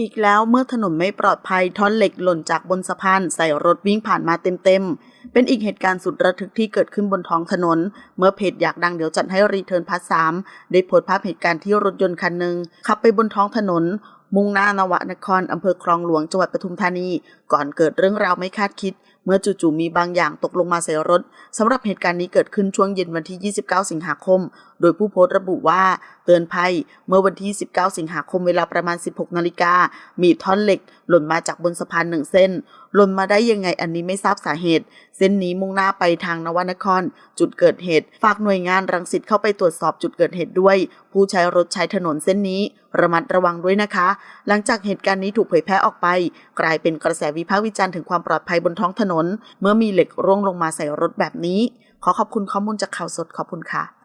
อีกแล้วเมื่อถนนไม่ปลอดภัยท่อนเหล็กหล่นจากบนสะพานใส่รถวิ่งผ่านมาเต็มๆ เป็นอีกเหตุการณ์สุดระทึกที่เกิดขึ้นบนท้องถนน เมื่อเพจอยากดังเดี๋ยวจัดให้รีเทิร์นพาร์ทสามได้โพสต์ภาพเหตุการณ์ที่รถยนต์คันหนึ่งขับไปบนท้องถนน มุ่งหน้านวนครอำเภอคลองหลวงจังหวัดปทุมธานี ก่อนเกิดเรื่องราวไม่คาดคิดเมื่อจู่ๆมีบางอย่างตกลงมาใส่รถสำหรับเหตุการณ์นี้เกิดขึ้นช่วงเย็นวันที่ 29 สิงหาคม ดยผู้โพสต์ระบุว่าเตือนภัยเมื่อวันที่ 19 สิงหาคมเวลาประมาณ 16 นาฬิกา มีท่อนเหล็ก หล่นมาจากบนสะพานหนึ่งเส้น หล่นมาได้ยังไงอันนี้ไม่ทราบสาเหตุ เส้นนี้มุ่งหน้าไปทางนวนคร จุดเกิดเหตุ ฝากหน่วยงานรังสิตเข้าไปตรวจสอบจุดเกิดเหตุด้วย ผู้ใช้รถใช้ถนนเส้นนี้ ระมัดระวังด้วยนะคะ หลังจากเหตุการณ์นี้ถูกเผยแพร่ออกไป กลายเป็นกระแสวิพากษ์วิจารณ์ถึงความปลอดภัยบนท้องถนน เมื่อมีเหล็กร่วงลงมาใส่รถแบบนี้ ขอขอบคุณข้อมูลจากข่าวสดขอบคุณค่ะ